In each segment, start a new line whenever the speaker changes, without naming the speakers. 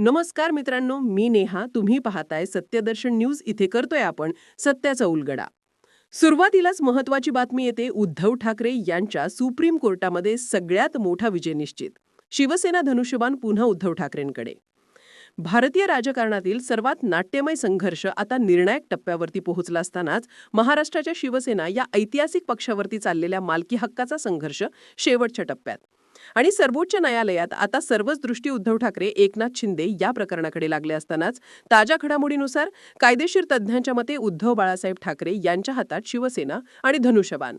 नमस्कार मित्रांनो मी नेहा. तुम्ही पाहताय सत्यदर्शन न्यूज. इथे करतोय आपण सत्याचा उलगडा. सुरुवातीलाच महत्वाची बातमी येते उद्धव ठाकरे यांच्या सुप्रीम कोर्टामध्ये सगळ्यात मोठा विजय निश्चित. शिवसेना धनुष्यबाण पुन्हा उद्धव ठाकरेंकडे. भारतीय राजकारणातील सर्वात नाट्यमय संघर्ष आता निर्णायक टप्प्यावरती पोहोचला असतानाच महाराष्ट्राच्या शिवसेना या ऐतिहासिक पक्षावरती चाललेल्या मालकी हक्काचा संघर्ष शेवटच्या टप्प्यात. आणि सर्वोच्च न्यायालयात आता सर्वच दृष्टी उद्धव ठाकरे एकनाथ शिंदे या प्रकरणाकडे लागले असतानाच ताज्या घडामोडीनुसार कायदेशीर तज्ज्ञांच्या मते उद्धव बाळासाहेब ठाकरे यांच्या हातात शिवसेना आणि धनुष्यबाण.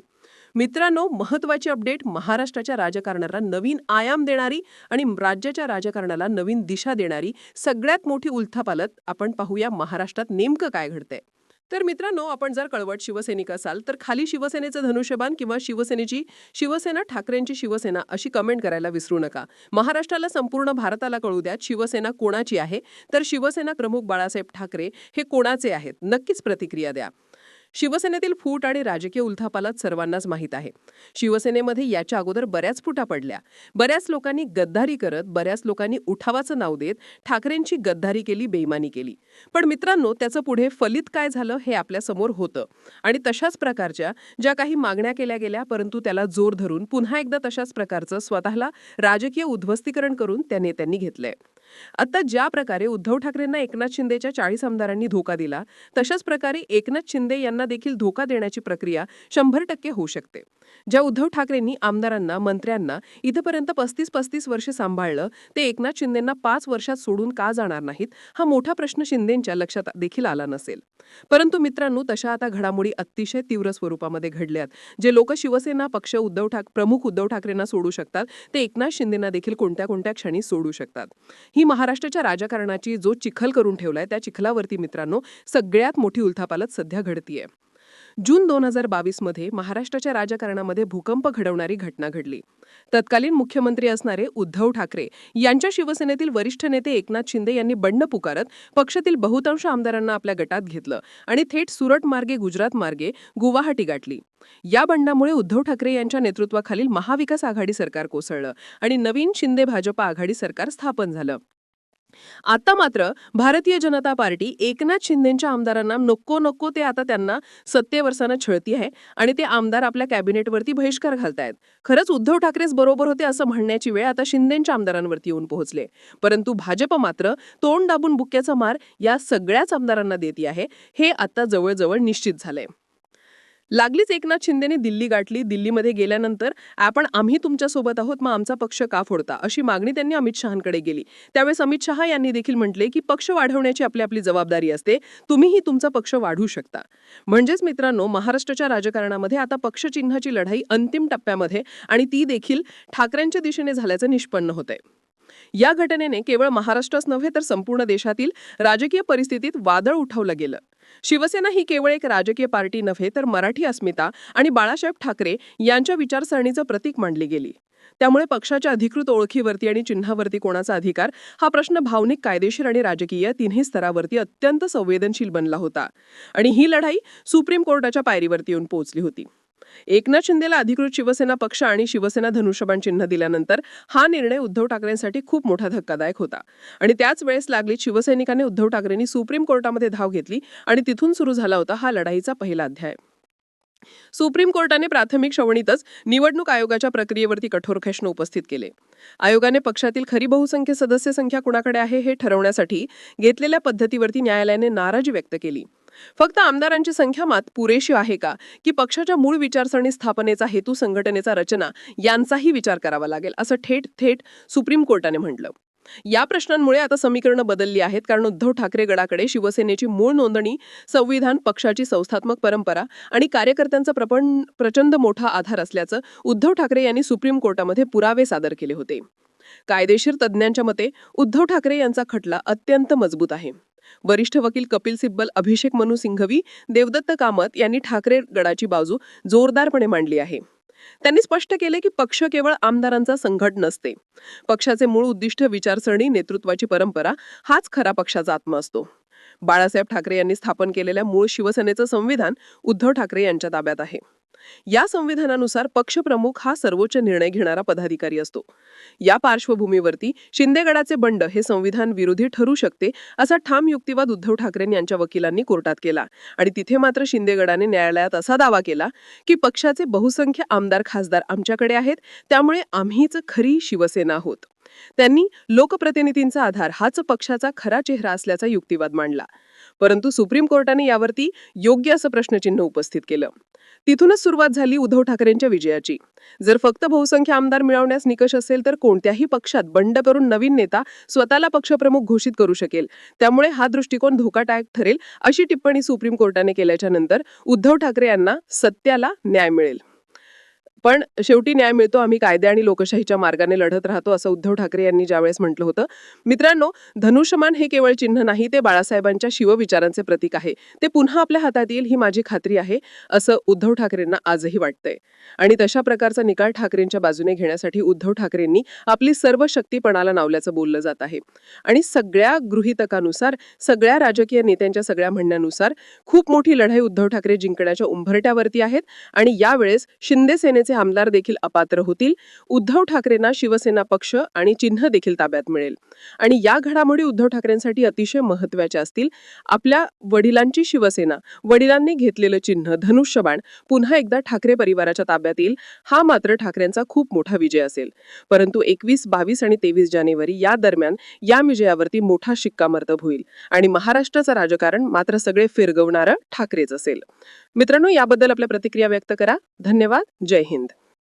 मित्रांनो महत्वाची अपडेट महाराष्ट्राच्या राजकारणाला नवीन आयाम देणारी आणि राज्याच्या राजकारणाला नवीन दिशा देणारी सगळ्यात मोठी उलथापालत आपण पाहूया महाराष्ट्रात नेमकं काय घडतंय. तर मित्रांनो आपण जर कळवट शिवसैनिक असाल तर खाली शिवसेनेचं धनुष्यबाण किंवा शिवसेनेची शिवसेना ठाकरेंची शिवसेना अशी कमेंट करायला विसरू नका. महाराष्ट्राला संपूर्ण भारताला कळू द्यात शिवसेना कोणाची आहे? तर शिवसेना प्रमुख बाळासाहेब ठाकरे हे कोणाचे आहेत? नक्कीच प्रतिक्रिया द्या. शिवसेनेतील फूट आणि राजकीय उलथापालत सर्वांनाच माहीत आहे. शिवसेनेमध्ये याच्या अगोदर बऱ्याच फुटा पडल्या. बऱ्याच लोकांनी गद्दारी करत बऱ्याच लोकांनी उठावाचं नाव देत ठाकरेंची गद्दारी केली बेईमानी केली. पण मित्रांनो त्याचं पुढे फलित काय झालं हे आपल्यासमोर होतं. आणि तशाच प्रकारच्या ज्या काही मागण्या केल्या गेल्या परंतु त्याला जोर धरून पुन्हा एकदा तशाच प्रकारचं स्वतःला राजकीय उद्ध्वस्तीकरण करून त्या नेत्यांनी घेतलंय. आता ज्या प्रकारे उद्धव ठाकरेंना एकनाथ शिंदेच्या चाळीस आमदारांनी धोका दिला तशाच प्रकारे एकनाथ शिंदे यांना देखील धोका देण्याची प्रक्रिया शंभर टक्के होऊ शकते. ज्या उद्धव ठाकरेंनी आमदारांना मंत्र्यांना इथंपर्यंत पस्तीस पस्तीस वर्ष सांभाळलं ते एकनाथ शिंदेंना पाच वर्षात सोडून का जाणार नाहीत हा मोठा प्रश्न शिंदेंच्या लक्षात देखील आला नसेल. परंतु मित्रांनो तशा आता घडामोडी अतिशय तीव्र स्वरूपामध्ये घडल्यात. जे लोक शिवसेना पक्ष उद्धव ठाक प्रमुख उद्धव ठाकरेंना सोडू शकतात ते एकनाथ शिंदेना देखील कोणत्या कोणत्या क्षणी सोडू शकतात. ही महाराष्ट्राच्या राजकारणाची जो चिखल करून ठेवलाय त्या चिखलावरती मित्रांनो सगळ्यात मोठी उलथापालत सध्या घडतीये. जून दोन हजार बावीसमध्ये महाराष्ट्राच्या राजकारणामध्ये भूकंप घडवणारी घटना घडली. तत्कालीन मुख्यमंत्री असणारे उद्धव ठाकरे यांच्या शिवसेनेतील वरिष्ठ नेते एकनाथ शिंदे यांनी बंड पुकारत पक्षातील बहुतांश आमदारांना आपल्या गटात घेतलं आणि थेट सुरट मार्गे गुजरात मार्गे गुवाहाटी गाठली. या बंडामुळे उद्धव ठाकरे यांच्या नेतृत्वाखालील महाविकास आघाडी सरकार कोसळलं आणि नवीन शिंदे भाजपा आघाडी सरकार स्थापन झालं. आता मात्र भारतीय जनता पार्टी एकनाथ शिंदेच्या आमदारांना नको नको ते आता त्यांना सत्तेवरसानं छळती आहे आणि ते आमदार आपल्या कॅबिनेटवरती बहिष्कार घालतायत. खरंच उद्धव ठाकरेच बरोबर होते असं म्हणण्याची वेळ आता शिंदेच्या आमदारांवरती येऊन पोहोचले. परंतु भाजप मात्र तोंड दाबून बुक्क्याचा मार या सगळ्याच आमदारांना देती आहे हे आता जवळजवळ निश्चित झालंय. लागलीच एकनाथ शिंदेने दिल्ली गाठली. दिल्लीमध्ये गेल्यानंतर आपण आम्ही तुमच्यासोबत आहोत मग आमचा पक्ष का फोडता? अशी मागणी त्यांनी अमित शहांकडे गेली त्यावेळेस अमित शहा यांनी देखील म्हटले की पक्ष वाढवण्याची आपली आपली जबाबदारी असते. तुम्हीही तुमचा पक्ष वाढवू शकता. म्हणजेच मित्रांनो महाराष्ट्राच्या राजकारणामध्ये आता पक्षचिन्हाची लढाई अंतिम टप्प्यामध्ये आणि ती देखील ठाकरेंच्या दिशेने झाल्याचं निष्पन्न होतंय. या घटनेने केवळ महाराष्ट्रच नव्हे तर संपूर्ण देशातील राजकीय परिस्थितीत वादळ उठवलं गेलं. शिवसेना ही केवळ एक राजकीय पार्टी नव्हे तर मराठी अस्मिता आणि बाळासाहेब ठाकरे यांच्या विचारसरणीचं प्रतीक मांडली गेली. त्यामुळे पक्षाच्या अधिकृत ओळखीवरती आणि चिन्हावरती कोणाचा अधिकार हा प्रश्न भावनिक कायदेशीर आणि राजकीय तिन्ही स्तरावरती अत्यंत संवेदनशील बनला होता. आणि ही लढाई सुप्रीम कोर्टाच्या पायरीवरती येऊन पोहोचली होती. एकनाथ शिंदेला अधिकृत शिवसेना पक्ष आणि शिवसेना धनुष्यबाण चिन्ह दिल्यानंतर हा निर्णय उद्धव ठाकरेंसाठी खूप मोठा धक्कादायक होता. आणि त्याच वेळेस लागली शिवसैनिकांनी उद्धव ठाकरेंनी सुप्रीम कोर्टामध्ये धाव घेतली आणि तिथून सुरू झाला होता हा लढाईचा पहिला अध्याय. सुप्रीम कोर्टाने प्राथमिक श्रवणीतच निवडणूक आयोगाच्या प्रक्रियेवरती कठोर प्रश्न उपस्थित केले. आयोगाने पक्षातील खरी बहुसंख्य सदस्य संख्या कुणाकडे आहे हे ठरवण्यासाठी घेतलेल्या पद्धतीवरती न्यायालयाने नाराजी व्यक्त केली. फक्त आमदारांची संख्या मात पुरेशी आहे का? की पक्षाच्या मूळ विचारसरणी स्थापनेचा हेतू संघटनेचा रचना यांचाही विचार करावा लागेल असं थेट थेट सुप्रीम कोर्टाने म्हटलं. या प्रश्नांमुळे आता समीकरणं बदलली आहेत कारण उद्धव ठाकरे गडाकडे शिवसेनेची मूळ नोंदणी संविधान पक्षाची संस्थात्मक परंपरा आणि कार्यकर्त्यांचा प्रपण प्रचंड मोठा आधार असल्याचं उद्धव ठाकरे यांनी सुप्रीम कोर्टामध्ये पुरावे सादर केले होते. कायदेशीर तज्ज्ञांच्या मते उद्धव ठाकरे यांचा खटला अत्यंत मजबूत आहे. वरिष्ठ वकील कपिल सिब्बल अभिषेक मनु सिंघवी देवदत्त कामत यांनी ठाकरे गडाची बाजू जोरदारपणे मांडली आहे. त्यांनी स्पष्ट केले की पक्ष केवळ आमदारांचा संघट नसते. पक्षाचे मूळ उद्दिष्ट विचारसरणी नेतृत्वाची परंपरा हाच खरा पक्षाचा आत्मा असतो. बाळासाहेब ठाकरे यांनी स्थापन केलेल्या मूळ शिवसेनेचं संविधान उद्धव ठाकरे यांच्या ताब्यात आहे. या संविधानानुसार पक्षप्रमुख हा सर्वोच्च निर्णय घेणारा पदाधिकारी असतो. या पार्श्वभूमीवरती शिंदेगडाचे बंड हे संविधान विरोधी ठरू शकते असा ठाम युक्तिवाद उद्धव ठाकरे यांच्या वकिलांनी कोर्टात केला. आणि तिथे मात्र शिंदेगडाने न्यायालयात असा दावा केला की पक्षाचे बहुसंख्य आमदार खासदार आमच्याकडे आहेत त्यामुळे आम्हीच खरी शिवसेना आहोत. त्यांनी लोकप्रतिनिधींचा आधार हाच पक्षाचा खरा चेहरा असल्याचा युक्तिवाद मांडला. परंतु सुप्रीम कोर्टाने यावरती योग्य असं प्रश्नचिन्ह उपस्थित केलं. तिथूनच सुरुवात झाली उद्धव ठाकरेंच्या विजयाची. जर फक्त बहुसंख्य आमदार मिळवण्यास निकष असेल तर कोणत्याही पक्षात बंड करून नवीन नेता स्वतःला पक्षप्रमुख घोषित करू शकेल. त्यामुळे हा दृष्टिकोन धोकादायक ठरेल अशी टिप्पणी सुप्रीम कोर्टाने केल्याच्यानंतर उद्धव ठाकरे यांना सत्याला न्याय मिळेल. पण शेवटी न्याय मिळतो आम्ही कायदे आणि लोकशाहीच्या मार्गाने लढत राहतो असं उद्धव ठाकरे यांनी ज्यावेळेस म्हटलं होतं. मित्रांनो धनुष्यमान हे केवळ चिन्ह नाही ते बाळासाहेबांच्या शिवविचारांचे प्रतीक आहे. ते पुन्हा आपल्या हातात येईल ही माझी खात्री आहे असं उद्धव ठाकरेंना आजही वाटतंय. आणि तशा प्रकारचा निकाल ठाकरेंच्या बाजूने घेण्यासाठी उद्धव ठाकरेंनी आपली सर्व शक्तीपणाला नावल्याचं बोललं जात आहे. आणि सगळ्या गृहितकानुसार सगळ्या राजकीय नेत्यांच्या सगळ्या म्हणण्यानुसार खूप मोठी लढाई उद्धव ठाकरे जिंकण्याच्या उंभरट्यावरती आहेत. आणि यावेळेस शिंदे सेनेचे आमदार देखील अपात्र होतील. उद्धव ठाकरेंना शिवसेना पक्ष आणि चिन्ह देखील ताब्यात मिळेल. आणि या घडामोडी उद्धव ठाकरेंसाठी अतिशय महत्त्वाच्या असतील. आपल्या वडिलांची शिवसेना वडिलांनी घेतलेलं चिन्ह धनुष्यबाण पुन्हा एकदा ठाकरे परिवाराच्या ताब्यात येईल हा मात्र ठाकरेंचा खूप मोठा विजय असेल. परंतु एकवीस बावीस आणि तेवीस जानेवारी या दरम्यान या विजयावरती मोठा शिक्कामर्तब होईल आणि महाराष्ट्राचं राजकारण मात्र सगळे फिरगवणारं ठाकरेच असेल. मित्रांनो याबद्दल आपल्या प्रतिक्रिया व्यक्त करा. धन्यवाद. जय हिंद.